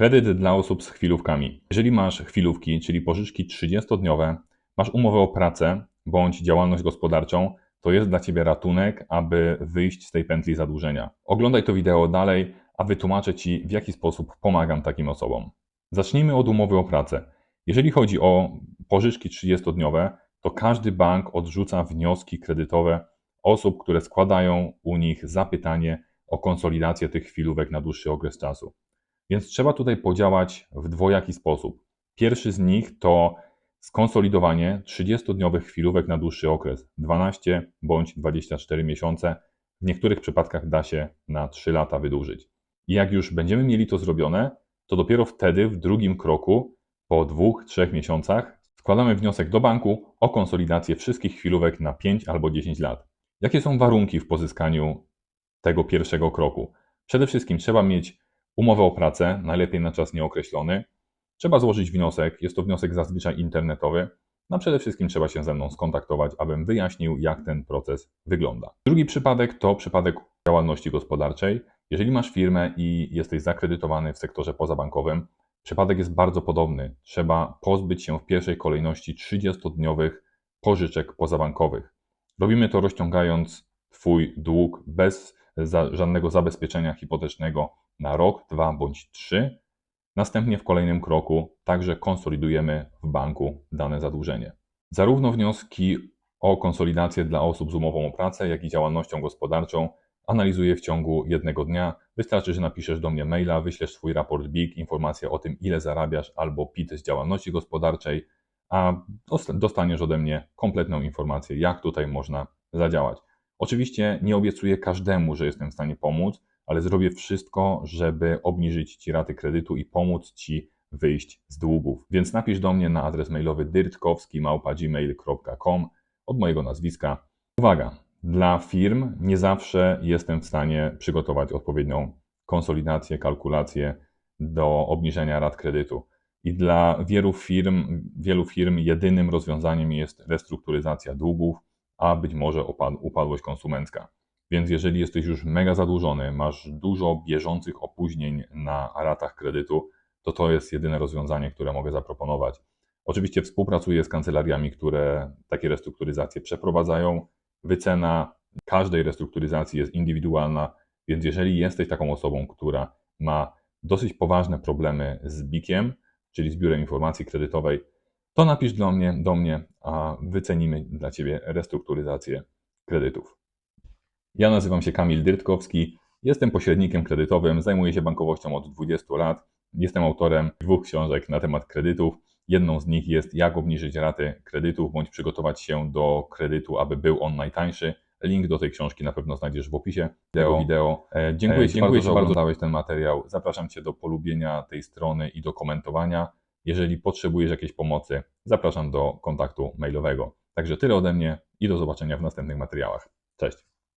Kredyt dla osób z chwilówkami. Jeżeli masz chwilówki, czyli pożyczki 30-dniowe, masz umowę o pracę bądź działalność gospodarczą, to jest dla Ciebie ratunek, aby wyjść z tej pętli zadłużenia. Oglądaj to wideo dalej, a wytłumaczę Ci, w jaki sposób pomagam takim osobom. Zacznijmy od umowy o pracę. Jeżeli chodzi o pożyczki 30-dniowe, to każdy bank odrzuca wnioski kredytowe osób, które składają u nich zapytanie o konsolidację tych chwilówek na dłuższy okres czasu. Więc trzeba tutaj podziałać w dwojaki sposób. Pierwszy z nich to skonsolidowanie 30-dniowych chwilówek na dłuższy okres 12 bądź 24 miesiące. W niektórych przypadkach da się na 3 lata wydłużyć. I jak już będziemy mieli to zrobione, to dopiero wtedy w drugim kroku, po dwóch, trzech miesiącach, składamy wniosek do banku o konsolidację wszystkich chwilówek na 5 albo 10 lat. Jakie są warunki w pozyskaniu tego pierwszego kroku? Przede wszystkim trzeba mieć umowę o pracę, najlepiej na czas nieokreślony. Trzeba złożyć wniosek, jest to wniosek zazwyczaj internetowy. No przede wszystkim trzeba się ze mną skontaktować, abym wyjaśnił, jak ten proces wygląda. Drugi przypadek to przypadek działalności gospodarczej. Jeżeli masz firmę i jesteś zakredytowany w sektorze pozabankowym, przypadek jest bardzo podobny. Trzeba pozbyć się w pierwszej kolejności 30-dniowych pożyczek pozabankowych. Robimy to rozciągając Twój dług bez żadnego zabezpieczenia hipotecznego na rok, dwa bądź trzy. Następnie w kolejnym kroku także konsolidujemy w banku dane zadłużenie. Zarówno wnioski o konsolidację dla osób z umową o pracę, jak i działalnością gospodarczą analizuję w ciągu jednego dnia. Wystarczy, że napiszesz do mnie maila, wyślesz swój raport BIG, informację o tym, ile zarabiasz, albo PIT z działalności gospodarczej, a dostaniesz ode mnie kompletną informację, jak tutaj można zadziałać. Oczywiście nie obiecuję każdemu, że jestem w stanie pomóc, ale zrobię wszystko, żeby obniżyć Ci raty kredytu i pomóc Ci wyjść z długów. Więc napisz do mnie na adres mailowy dyrtkowski.gmail.com od mojego nazwiska. Uwaga, dla firm nie zawsze jestem w stanie przygotować odpowiednią konsolidację, kalkulację do obniżenia rat kredytu. I dla wielu firm, wielu firm jedynym rozwiązaniem jest restrukturyzacja długów, a być może upadłość konsumencka. Więc jeżeli jesteś już mega zadłużony, masz dużo bieżących opóźnień na ratach kredytu, to to jest jedyne rozwiązanie, które mogę zaproponować. Oczywiście współpracuję z kancelariami, które takie restrukturyzacje przeprowadzają. Wycena każdej restrukturyzacji jest indywidualna, więc jeżeli jesteś taką osobą, która ma dosyć poważne problemy z BIK-iem, czyli z Biurem Informacji Kredytowej, to napisz do mnie, do mnie, a wycenimy dla Ciebie restrukturyzację kredytów. Ja nazywam się Kamil Dyrtkowski, jestem pośrednikiem kredytowym, zajmuję się bankowością od 20 lat. Jestem autorem dwóch książek na temat kredytów. Jedną z nich jest Jak obniżyć raty kredytów bądź przygotować się do kredytu, aby był on najtańszy. Link do tej książki na pewno znajdziesz w opisie wideo. wideo. E, dziękuję Ci bardzo, że oglądałeś ten materiał. Zapraszam Cię do polubienia tej strony i do komentowania. Jeżeli potrzebujesz jakiejś pomocy, zapraszam do kontaktu mailowego. Także tyle ode mnie i do zobaczenia w następnych materiałach. Cześć.